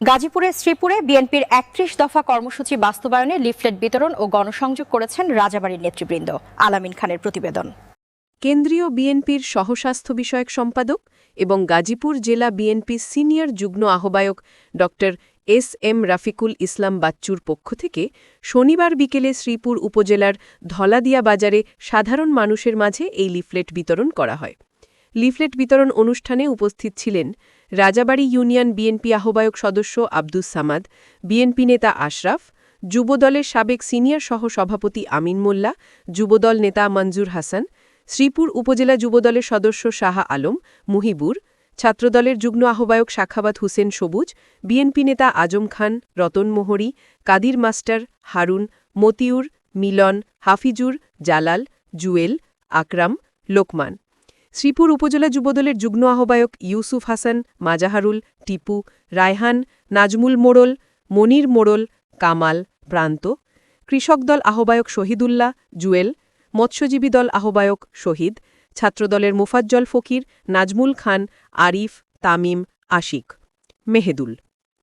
গাজীপুরের শ্রীপুরে বিএনপির একত্রিশ দফা কর্মসূচি বাস্তবায়নে লিফলেট বিতরণ ও গণসংযোগ করেছেন রাজাবাড়ির নেতৃবৃন্দ আলামিন খানের প্রতিবেদন। কেন্দ্রীয় বিএনপির সহস্বাস্থ্য বিষয়ক সম্পাদক এবং গাজীপুর জেলা বিএনপির সিনিয়র যুগ্ম আহ্বায়ক ড এস এম রাফিকুল ইসলাম বাচ্চুর পক্ষ থেকে শনিবার বিকেলে শ্রীপুর উপজেলার ধলাদিয়া বাজারে সাধারণ মানুষের মাঝে এই লিফলেট বিতরণ করা হয়। লিফলেট বিতরণ অনুষ্ঠানে উপস্থিত ছিলেন রাজাবাড়ী ইউনিয়ন বিএনপি আহ্বায়ক সদস্য আব্দুস সামাদ, বিএনপি নেতা আশরাফ, যুবদলের সাবেক সিনিয়র সহ-সভাপতি আমিন মোল্লা, যুবদল নেতা মঞ্জুর হাসান, শ্রীপুর উপজেলা যুবদলের সদস্য শাহ আলম মুহিবুর, ছাত্রদলের যুগ্ম আহ্বায়ক শাখাবাত হুসেন সবুজ, বিএনপি নেতা আজম খান, রতন মোহরি, কাদির মাস্টার, হারুন, মতিউর, মিলন, হাফিজুর, জালাল, জুয়েল, আকরাম, লোকমান। শ্রীপুর উপজেলা যুবদলের যুগ্ম আহ্বায়ক ইউসুফ হাসান, মাজাহারুল, টিপু, রায়হান, নাজমুল মোড়ল, মনির মোড়ল, কামাল, প্রান্ত, কৃষক দল আহ্বায়ক শহীদুল্লাহ, জুয়েল, মৎস্যজীবী দল আহ্বায়ক শহীদ, ছাত্রদলের মোফাজ্জল ফকির, নাজমুল খান, আরিফ, তামিম, আশিক, মেহেদুল।